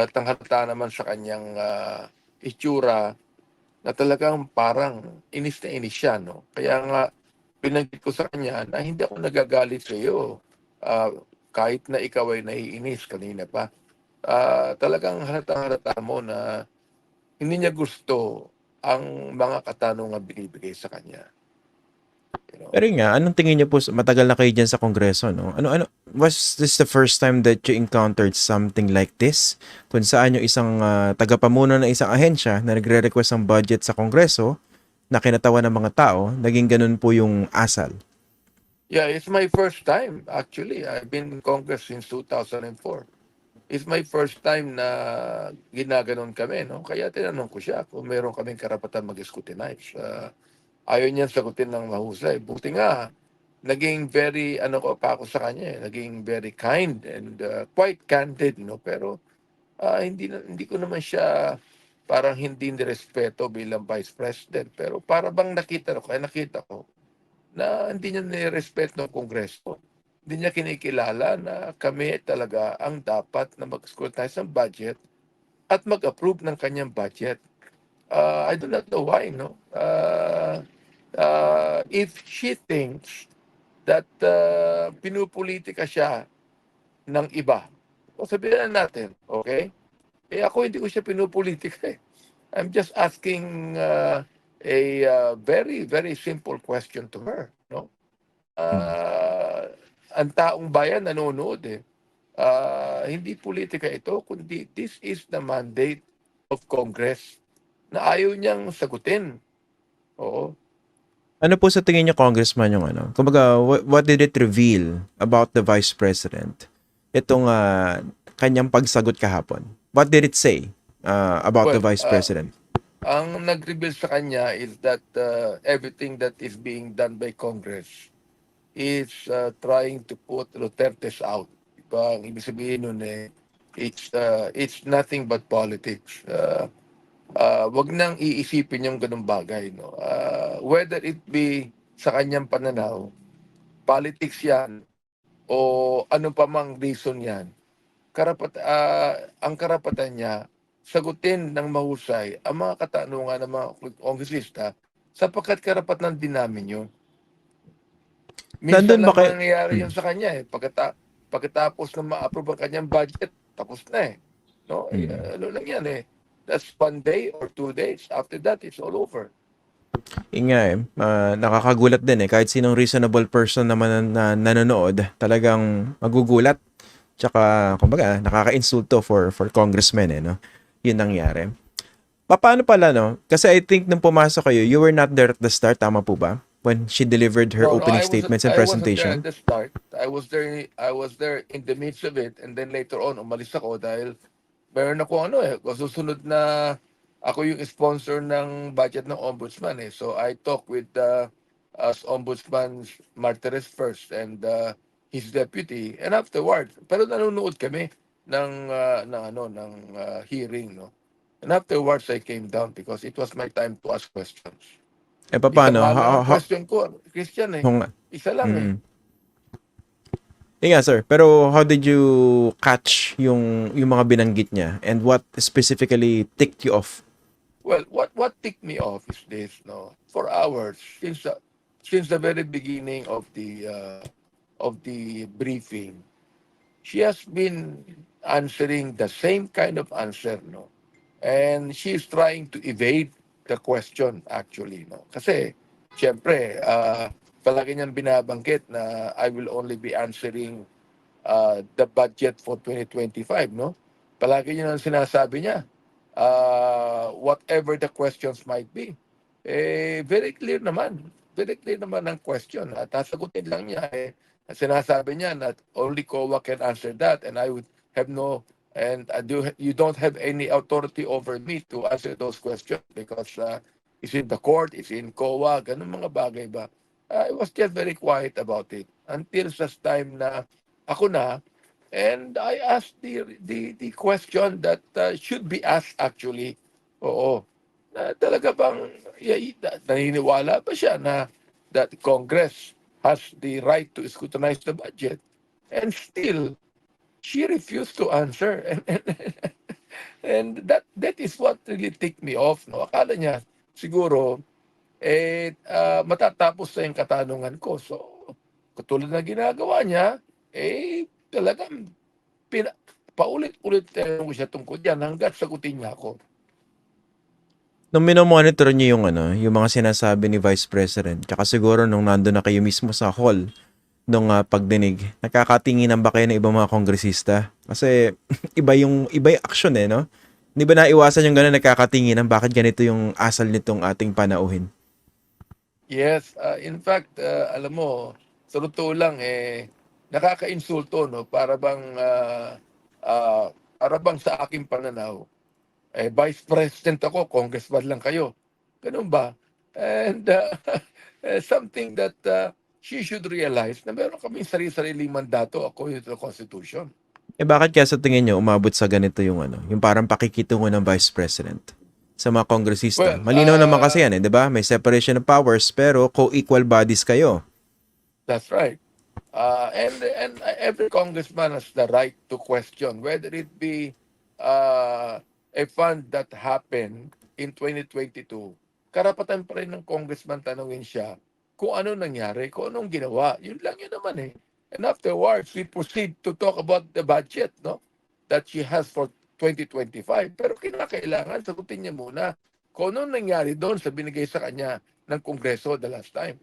halatang halata naman sa kanyang ah, itsura na talagang parang inis na inis siya. No? Kaya nga, binanggit ko sa kanya na hindi ako nagagalit sa iyo. Ah, kahit na ikaw ay naiinis kanina pa. Ah, talagang halatang halata mo na hindi niya gusto ang mga katanungan binibigay sa kanya. Pero nga, anong tingin niyo po, matagal na kayo dyan sa kongreso, no? Ano, ano, was this the first time that you encountered something like this? Kung saan yung isang ah, tagapamuno ng isang ahensya na nagre-request ng budget sa kongreso, na kinatawan ng mga tao, naging ganun po yung asal. Yeah, it's my first time actually. I've been in Congress since 2004. It's my first time na ginaganon kami, no? Kaya tinanong ko siya kung meron kaming karapatan mag-scrutinize. Uh, ayaw niya sagutin ng mahusay. Buti nga, naging very, ano ko pa ako sa kanya, eh, naging very kind and uh, quite candid, no? Pero ah, hindi, hindi ko naman siya parang hindi nirespeto bilang vice president. Pero para bang nakita ko, kaya nakita ko, na hindi niya nirespeto ng Kongreso. Hindi niya kinikilala na kami talaga ang dapat na mag-scrutinize ng budget at mag-approve ng kanyang budget. Uh, I do not know why, no? Uh, uh, if she thinks that uh, pinupolitika siya ng iba, o sabihin na natin, okay? Eh ako hindi ko siya pinupolitika eh. I'm just asking uh, a uh, very very simple question to her no uh, ang taong bayan nanonood eh uh, hindi politika ito kundi this is the mandate of Congress na ayaw niyang sagutin oo Ano po sa tingin niyo, Congressman, yung ano? Kumbaga, what, what did it reveal about the Vice President? Itong ah, kanyang pagsagot kahapon. What did it say ah, about the Well, Vice ah, President? ang nag-reveal sa kanya is that uh, everything that is being done by Congress is uh, trying to put Duterte's out. Diba? Ang ibig sabihin nun eh, it's, uh, it's nothing but politics. Uh, uh, wag nang iisipin yung ganung bagay. No? Uh, whether it be sa kanyang pananaw, politics yan, o ano pa mang reason yan, karapat, ah, ang karapatan niya sagutin ng mahusay ang mga katanungan ng mga kongresista sapagkat karapatan din namin yun. Minsan Nandun ba lang kay- nangyayari Hmm. yun sa kanya eh. Pagkata, pagkatapos na ma-approve ang kanyang budget, tapos na eh. No? Eh, Hmm. ano lang yan eh. That's one day or two days. After that, it's all over. Yun nga eh, ah, nakakagulat din eh. Kahit sinong reasonable person naman na, na nanonood, talagang magugulat. Tsaka, kumbaga, nakaka-insulto for, for congressmen eh, no? Yun nangyari. Pa- Paano pala, no? Kasi I think nung pumasok kayo, you were not there at the start, tama po ba? When she delivered her No, no, opening wasn't- statements and I wasn't there presentation. at the start. I was there. I was there in the midst of it, and then later on, umalis ako dahil meron ako ano eh. Susunod na ako yung sponsor ng budget ng ombudsman eh. So I talked with uh, as ombudsman Martires first and uh, his deputy, and afterwards. Pero nanonood kami ng uh, ng ano ng uh, hearing, no. And afterwards, I came down because it was my time to ask questions. Eh, paano? Isa Ha- ha- question ko, Christian eh. kung- Isa lang eh. Mm. Eh nga, sir. Pero how did you catch yung, yung mga binanggit niya? And what specifically ticked you off? Well, what what ticked me off is this, no. For hours since the, since the very beginning of the uh, of the briefing, she has been answering the same kind of answer, no. And she is trying to evade the question actually, no. Kasi siyempre, uh, palagi niyang binabanggit na I will only be answering uh, the budget for 2025, no. Palagi niya sinasabi niya uh, whatever the questions might be. Eh, very clear naman. Very clear naman ang question. At sasagutin lang niya, eh, sinasabi niya that only COA can answer that and I would have no, and I do, you don't have any authority over me to answer those questions because uh, it's in the court, it's in COA, ganun mga bagay ba. I was just very quiet about it until sa time na ako na And I asked the the the question that uh, should be asked actually. Oo. Na talaga bang naniniwala ba siya na that Congress has the right to scrutinize the budget? And still she refused to answer. And, and that that is what really ticked me off. No? Akala niya, siguro, eh, ah, matatapos na yung katanungan ko. So, katulad na ginagawa niya, eh, talagang pina, paulit-ulit tanong ko siya tungkol yan hanggat sagutin niya ako. Nung minomonitor niyo yung ano, yung mga sinasabi ni Vice President, tsaka siguro nung nando na kayo mismo sa hall nung ah, pagdinig, nakakatinginan ba kayo ng ibang mga kongresista? Kasi iba yung iba yung action eh, no? Hindi ba naiwasan yung gano'n nakakatinginan? Bakit ganito yung asal nitong ating panauhin? Yes, ah, in fact, ah, alam mo, sa totoo lang, eh, nakaka-insulto, no? Para bang, ah, ah, para bang sa aking pananaw, eh, Vice President ako, Congressman lang kayo. Ganun ba? And ah, eh, something that ah, she should realize na meron kaming sarili-sariling mandato according to the Constitution. Eh bakit kaya sa tingin nyo umabot sa ganito yung ano, yung parang pakikitungo ng Vice President sa mga kongresista? Well, Malinaw ah, naman kasi yan eh, di ba? May separation of powers pero co-equal bodies kayo. That's right. Uh, and and every congressman has the right to question whether it be uh, a fund that happened in 2022. Karapatan pa rin ng congressman tanungin siya kung ano nangyari, kung anong ginawa. Yun lang yun naman eh. And afterwards, we proceed to talk about the budget no that she has for 2025. Pero kinakailangan sagutin niya muna kung anong nangyari doon sa binigay sa kanya ng Kongreso the last time.